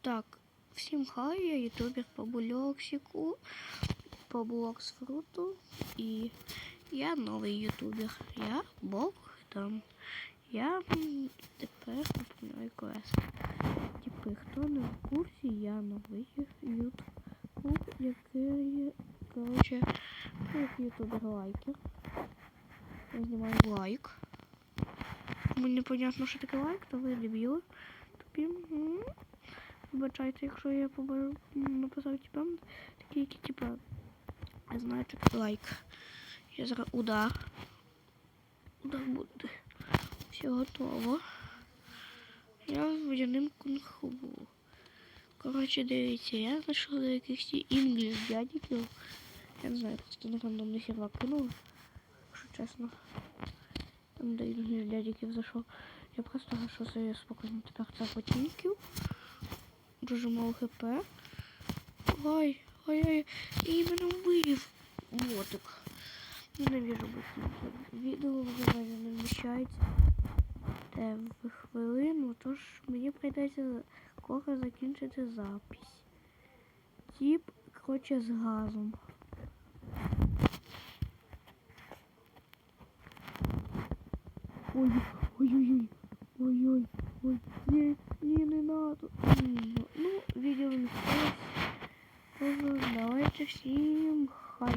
Так, всім хай, я ютубер по блоксику, по блоксфруту. І я новий ютубер. Я Богдан. Я м, тепер виповняю квест. Типи, хто не в курсі, я новий ютуб, який, як ютубер лайкер. Я знімаю лайк. Мені непонятно, що таке лайк, то ви дебіли. Тупі. Вибачайте, якщо я побажу написав типа такі, які типа таке лайк. Я зараз удар. Удар буде. Все готово. Я з водяним кунг-фу. Коротше, дивіться, я знайшов якихось інгліш дядьків. Я не знаю, просто на рандомний сервак кинув, якщо чесно. Там де інгліш дядьків зайшов. Я просто гайшу собі спокійно тепер це ботинків. Дуже мало хп. Ой, ой, ой, і мене вбив. Ботик. Ненавижу ботинки. Відео вже майже не вміщається. В хвилину, тож мені прийдеться скоро закінчити запись. Тіп, коротше, з газом. Ой, ой-ой-ой, Всем всім хай.